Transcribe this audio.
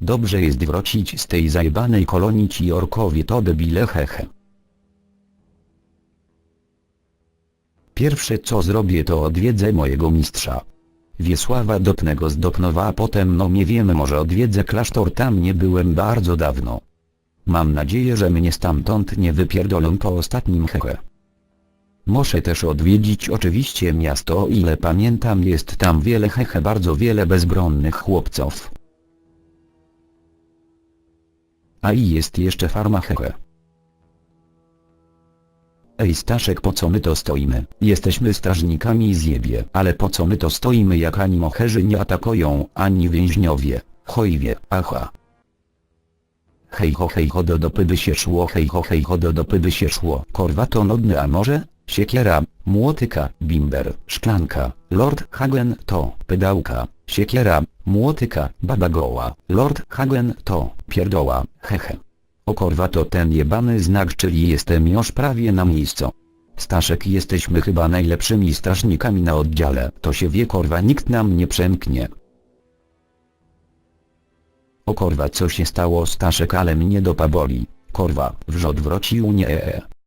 Dobrze jest wrócić z tej zajebanej kolonii ci orkowie to debile hehe. Pierwsze co zrobię to odwiedzę mojego mistrza. Wiesława Dopnego z Dopnowa a potem no nie wiem może odwiedzę klasztor tam nie byłem bardzo dawno. Mam nadzieję że mnie stamtąd nie wypierdolą po ostatnim hehe. Muszę też odwiedzić oczywiście miasto o ile pamiętam jest tam wiele hehe bardzo wiele bezbronnych chłopców. A i jest jeszcze farma hehe. Ej Staszek po co my to stoimy? Jesteśmy strażnikami zjebie, ale po co my to stoimy jak ani moherzy nie atakują, ani więźniowie, chojwie, aha. Hej ho hej ho do dopy by się szło hej ho hej ho do dopy by się szło korwa to nodny a może? Siekiera, młotyka, bimber, szklanka, Lord Hagen to pedałka, siekiera, młotyka, baba goła, Lord Hagen to pierdoła, hehe. O korwa to ten jebany znak czyli jestem już prawie na miejscu. Staszek jesteśmy chyba najlepszymi strażnikami na oddziale, to się wie korwa nikt nam nie przemknie. O korwa co się stało Staszek ale mnie dopa boli, korwa, wrzod wrócił nie ee.